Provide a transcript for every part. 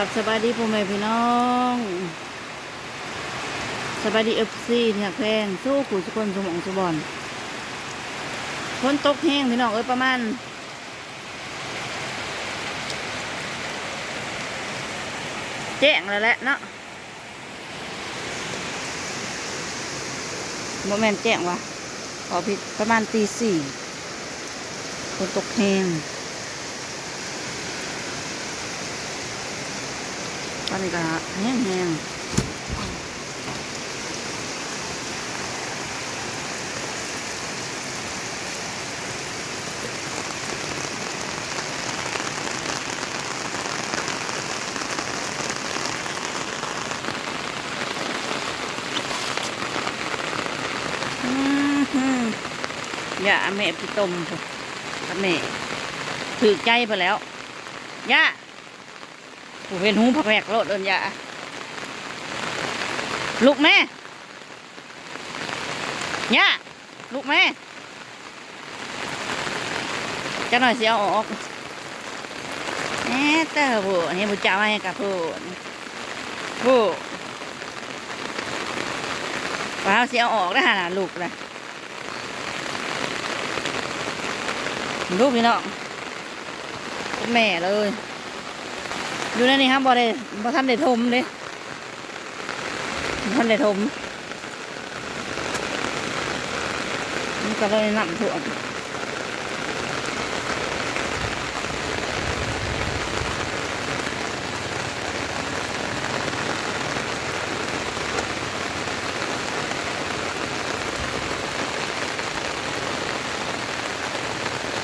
กับสบายดีพ่อแม่พี่น้องสบายดีเอฟซีที่หักแพงสู้ขู่สุคนสมองสุบอนฝนตกแห้งพี่น้องเอ้ยประมาณแจ้งแล้วแหละเนาะโมแมนแจ้งวะขอผิดประมาณตีสี่ฝนตกแห้ง อนนี้ก็แห้งแห้งอย่าแม่พี่ต้มกับแม่ถือใจไปแล้วย่า กูเป็นหูผักแหกโลดเดินยาลูกแม่ย่าลูกแม่จะหน่อยเสียออกแหม่เตอร์ผู้นี่บุจ้ามาให้กับผู้ผู้ว้าวเสียออกได้ขนาดลูกเลยลูกพี่น้องเป็นแม่เลย อยู่ในนี้ครับบ่ได้บ่ท่านได้ทมเด้บ่ท่านได้ทมมันก็เลยน้ำท่วม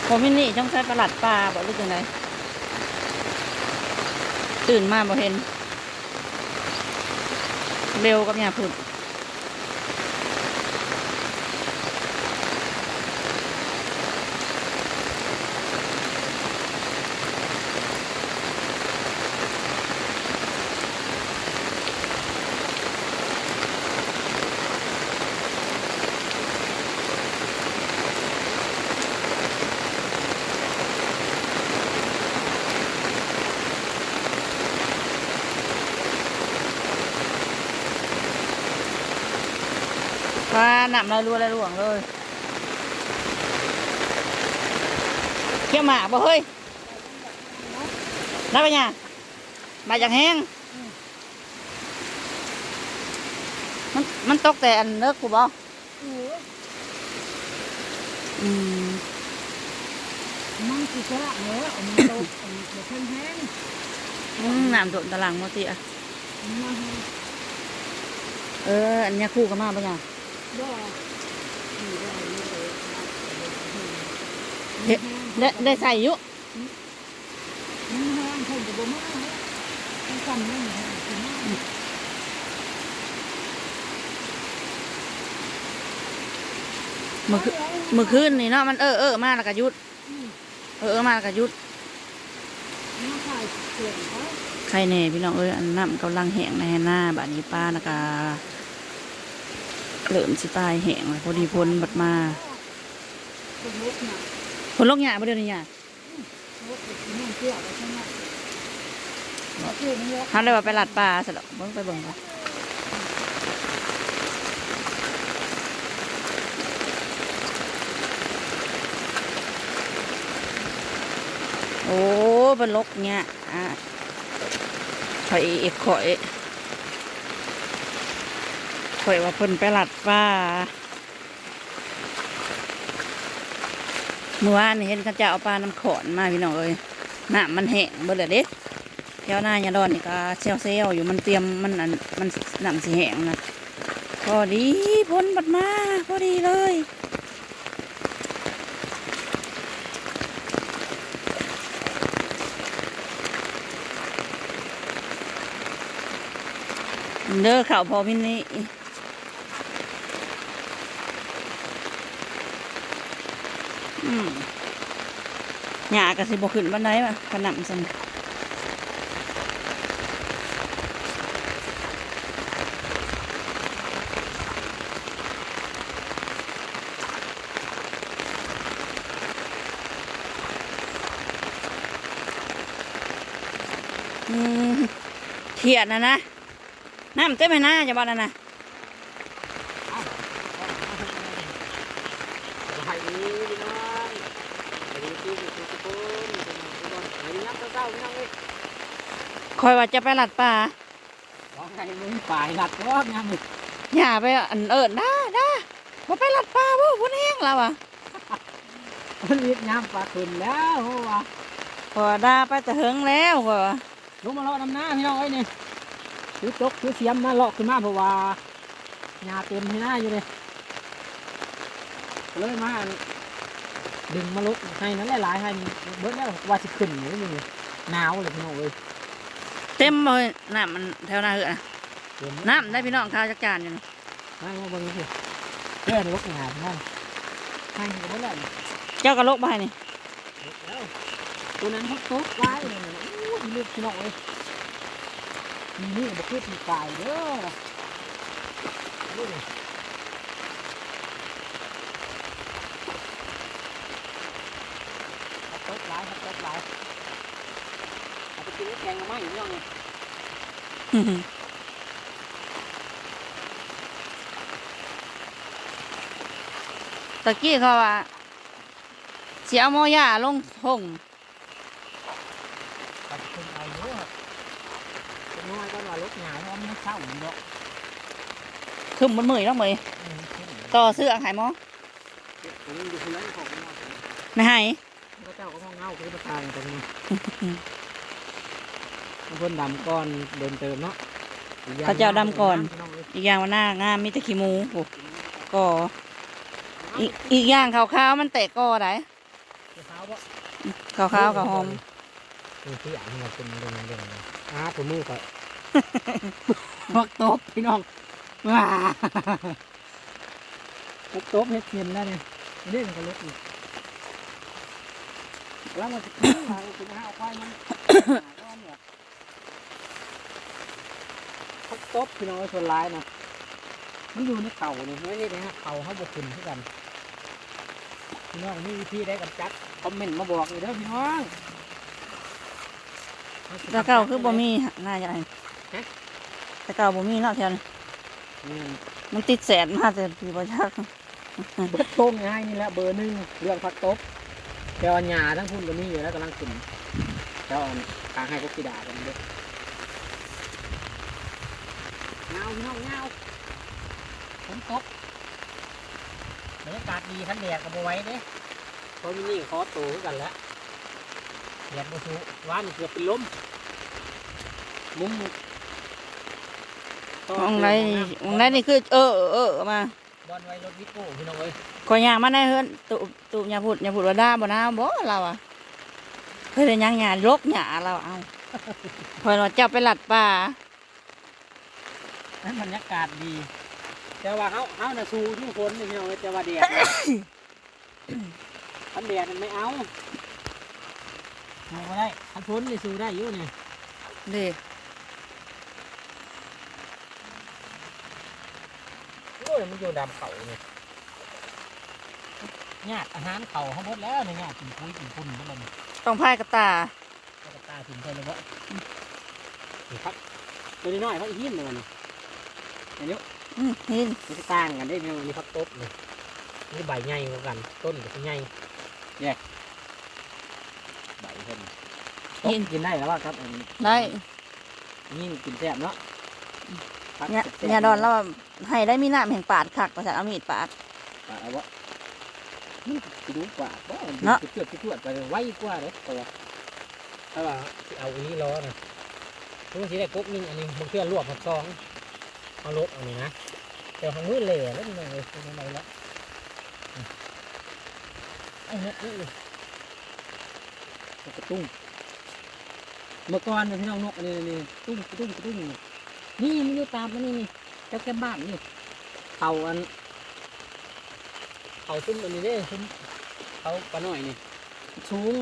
ผมมินี่ช่องใช้ประหลัดปลาบอกรู้จังได ตื่นมาบ่เห็นเร็วกับยาผุดว่าหนับน้อยรัวอะไรหลวงเลยเขี่ยวหมากบ่เฮ้ยนับไปเนี่ยมาจากแห้งมันมันตกแต่อันเลิกกูบ่อืมมันคือสระเนื้ออันนี้โตอันนี้เพิ่งแห้งอืมน้ำโดนตารางมอติอะอันนี้แห้งเอออันเนี้ยคู่กันมาปะเนี่ยบ่นี่ได้นี่ เลยเฮ็ดได้ได้ใส่อยุมันแห้งคนจะบ่มามันสั่นไม่แห้งคือมาเมื่อคืนเมื่อคืนนี่เนาะมันเออเออมาแล้วก็หยุด เออเออมาแล้วก็หยุดมาขายเสียงเขาใครแน่พี่น้องเอ้ยอันน้ำกำลังแห้งในหน้าบัดนี้ป้านะกา เริ่มสิตายแห้งแล้วพอดีพนบัดมาเป็นมุกน่ะพ้นลกหยาบ่เดี๋ยวนี้หยาเป็นเกลือไปข้างหน้าเนี่ยเขาเลยว่าไปลัดปลาสะดอกเบิ่งไปเบิ่งก่อนโอ้เป็นลกเนี่ยอะข่อยเอกข่อย ข่อยว่าเพิ่นไปลัดปลาเมื่อวานเห็นเขาเจะเอาปลาน้ำขอนมาพี่น้องเอ้ยน้ำมันแห้งเบิดเลยเด้แถวหน้ายาดอนนี่ก็เซลเซลอยู่มันเตรียมมันอันมันหนำสีแหงนะพอดีพ้นบัดมาพอดีเลยเด้อข่าวพอมินนี่ อืมหยากระสิบขึ้นบันไดวะขนำสันอืมขียดนะนะ น้ำเต็มไปหน้าจะบ้านนั่นนะ ไผ่นี้พี่น้องไผ่นี้ที่สุดทุกคนพี่น้องไผ่นี้น้ำ เศร้าๆพี่น้องเอ้ยคอยว่าจะไปหลัดป่าร้องไห้มึงป่ายหลัดร้องงามเลยอย่าไปอันเอิญนะนะมาไปหลัดป่าบ่พุ่นแห้งแล้วอะมันเรียกน้ำปลาขึ้นแล้วโอ้วะพอดาไปจะเฮิงแล้วก็ลงมาเลาะน้ำหน้าพี่น้องเอ้ยนี่ถือจกถือเสียมมาเลาะขึ้นมาเพราะว่าหญ้าเต็มที่หน้าอยู่เลยก็เลยมาอันดึงมาลุกให้นั้นหลายๆให้นี่เบิดแล้วว่าสิขึ้นอยู่นี่ หนาวเลยพี่น้องเอ้ยเต็มเลยน้ำมันแถวหน้าเหือะนะเต็มน้ำได้พี่น้องข้าวจักจานอยู่นะมามาเบิ่งสิเพื่อนลุกงานนั่นให้ก็บ่ได้เจ้ากระโลกไปนี่แล้วตัวนั้นเขาตุ๊กไว้เลยนะโอ้ยเลือดพี่น้องเอ้ยมีนี่บ่คือปีกายเด้อดูดิเขาตุ๊กไว้เขาตุ๊กไว้เอาไปกินกับ แกงกับไม้พี่น้องเนี่ยตะกี้เขาว่าเสียโมย่าลงทงเอาไปกินเอาเยอะเป็นน้อยก็ว่าลุกงานเพราะมันไม่เศร้าอยู่ดอกคึมมันมือแล้วมืออืมขึ้นต่อเสื้อหายหมอผมอยู่คนละของมันไม่ให้พระเจ้าก็มองเงาคือประธานตรงนี้ เพิ่นดำก่อนเดินเติมเนาะเขาเจ้าดำก่อนอีกอย่างว่าหน้างามมีแต่ขี้หมูโอ้ก็อีกอีกอย่างขาวๆมันแตกก็ได้เท้าบ่ ขาวๆกับหอมนี่ที่อ่างมันเป็นเรื่องเรื่องอ้าตัวมือก่อนพักตบพี่น้องว้าพักตบเฮ็ดเทียนแล้วเนี่ยเรื่องก็ลุกอีกแล้วมันจะขึ้นมาเป็นห้าควายมันก้อนเนี่ยพัก ตบพี่น้องชนร้ายนะมันอยู่ในเข่าเนี่ยไม่ได้นะฮะเข่าเขาบกขึ้นเท่ากันพี่น้องมีวิธีได้กับจัดคอมเมนต์มาบอกเลยเด้อพี่น้องแต่เก่าคือบ่มีน่าจะไรแต่เก่าบ่มีเนาะแถวนี้นี่มันติดแสนมาแต่ปีประชักเบอร์โต้งง่ายนี่แหละเบอร์หนึ่งเรื่องพักตบแต่ว่าหญ้าทั้งพุ่นก็มีอยู่แล้วกำลังขึ้นเจ้าอันทางให้พวกกีดากันเด้อ เงาพี่น้องเงาฝนตกบรรยากาศดีทันแดดกับบัวไว้เด้เพราะมันนี่คอโตคือกันแล้วแดดบัวสูว่านี่เกือบเป็นลมมุมมองไรนี่มองไรนี่คือเออเออเออมาบอลไว้รถวิโก้พี่น้องเอ้ยขอยย่างมาได้เฮือนตุตุอย่าพูดอย่าพูดว่าด่าบ่นาบ่เราอะเคยได้ย่างหญ้าลกหญ้าเราเอาพอยเราเจ้าไปหลัดป่าให้ บรรยากาศดี แต่ว่าเขาเขาน่ะสู้ทุกคนนี่พี่น้องเอ้ยแต่ว่าแดดทันแดดมันไม่เอาสู้ก็ได้ทันพ้นนี่สู้ได้อยู่เนี่ยเด้โอ้ยมันอยู่ดำเขาเนี่ยญาติอาหารเขาเขาหมดแล้วเนี่ยญาติกินปุ้ยกินพุ่นหมดแล้วเนี่ยต้องพายกระตาเอากระตาถึงไปเลยวะนี่ครับตัวนี้น้อยเขาอีหินเลยมัน อันนี้อืมนี่มันจะต่างกันได้พี่น้องอันนี้พักตบเลยนี่ใบใหญ่กว่ากัน ต้นก็จะใหญ่แยกใบเพิ่นต้มกินได้แล้วว่าครับอันนี้ได้นี่กินแซ่บเนาะพักเนี่ยแซ่บๆเนี่ยดอนเราให้ได้มีน้ำแห่งปาดคักประสานเอามีดปาด ปาดเอาวะนี่ไปดูปาดบ่เนาะ เกือบเกือบไปเลยไวกว่าเลยตัวถ้าว่าสิเอาอันนี้ล้อนะทุกทีได้กกนึงอันนี้มันเพื่อลวกผักซอง เอาลบอันนี้นะแต่ทางมือเหล่แล้วนี่ไงเลยเป็นยังไงแล้วไอ้เนี่ยนี่กระตุ้งเมื่อก่อนเนี่ยพี่น้องนกอันนี้นี่ตุ้งกระตุ้งกระตุ้งนี่นี่มันอยู่ตามมันนี่นี่เจ้าแก้มบ้านนี่เขาอันเขาซุ้มอันนี้เด้ซุ้มเขาปลาหน่อยนี่สูง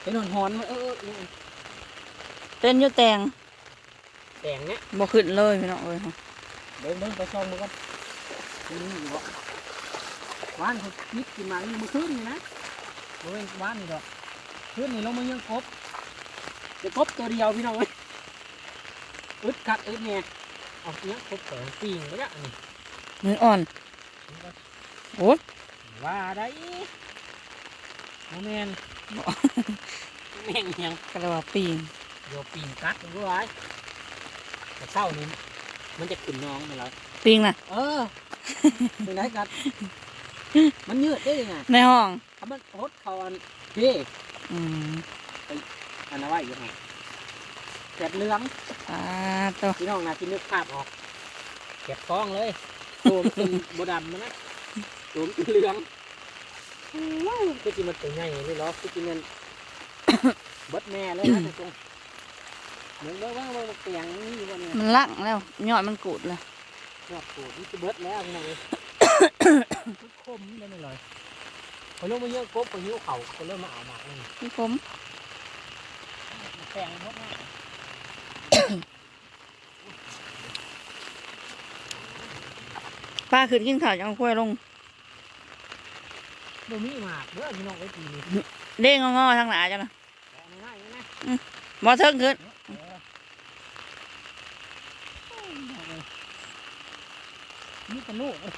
เป็นหอนหอนๆเออเออเป็นอยู่แตง แดงเนี้ยบ่ขึ้นเลยพี่น้องเอ้ยเดินเดินไปช่องมันก็นี่อยู่บ่ว่านเขายิบกินมานี่มือขึ้นนี่นะโอ้ยว่านนี่ดอกขึ้นนี่ลงมายังกบจะกบตัวเดียวพี่น้องเอ้ยอึดคักอึดเนี่ยเอาเนี้ยครบสองปีงไปละนี่มืออ่อนมันก็โอ้ยว่าได้โมเมนแม่งยังกระว่าปีงโยปีนกัดรู้ไว้ แต่เศร้านี่มันจะขึ้นน้องไปแล้วปีงน่ะ เออเป็นไรกัดมันยืดได้ยังไงในห้องถ้ามันโคตรเขาอันเฮ้อืมอันนั้นไว้ยังไงแกะเหลืองปลาตัวพี่น้องนะที่นึกภาพออกแกะฟองเลยโตมนเป็นโบดำมันนะโตมนเป็นเหลืองว้าวคือจิมันตัวใหญ่เลยเหรอคือจิมันเบิดแม่เลยนะตรง ๆเหมือนว่าว่าว่าเตียงนี่อยู่บนเนี่ยมันลั่งแล้วยอดมันกูดแล้วยอดโกรธนี่จะเบิดแล้วพี่น้องเลยมันคมได้ไม่เลยพอลงมาเยอะกบพอหิ้วเขาก็เริ่มมาเอาหมากนี่พี่ผมแปลงหมดนะป้าขึ้นกินข้าวจังค่อยลงบ่มีหมากเด้อพี่น้องไว้ปีนี้เด้งงอๆทางหนาจ้ะนะแปลงง่ายๆนะ บ่เทิงขึ้น เออ นี่กระโหลกเลย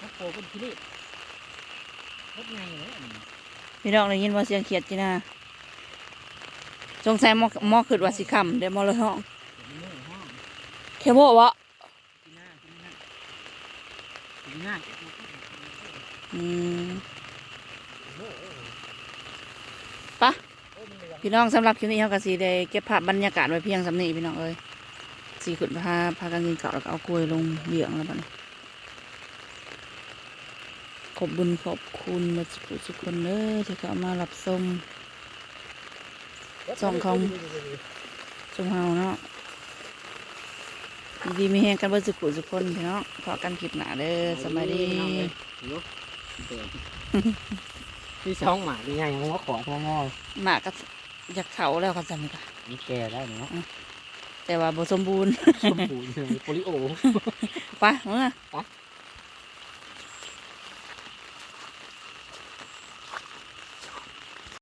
มันโตเป็นกิเลสรถไงเลยอันนี้พี่น้องได้ยินว่าเสียงเขียดจีน่าสงสัยมอมอขึ้นว่าสิคำเดี๋ยวมอเลยห้องเขียวมันห้องแค่บว่ากินหน้ากินหน้ากินหน้าอือปะพี่น้องสำหรับคลิปนี้เขาก็สีได้เก็บภาพบรรยากาศไว้เพียงสำนีพี่น้องเอ้ย สีขึ้นพาพากันกินเก่าวแล้วก็เอากล้วยลงเบี่ยงแล้วบัดนี้ขอบบุญขอบคุณมาสุขสุขคนเด้อที่เขามารับชมสองของชมเฮาเนาะดีๆมีแหงกันเบ่สุขสุขคนพี่น้องพอกันคลิปหนาเด้อสบายดีที่สองหมาเป็นไงยังว่าขอทองอหมากก็อยากเขาแล้วก็จำนี่ก็นี่แกได้เนาะ แต่ว่าบ่สมบูรณ์สมบูรณ์เลยโปลิโอ ไปเมื่อ ไป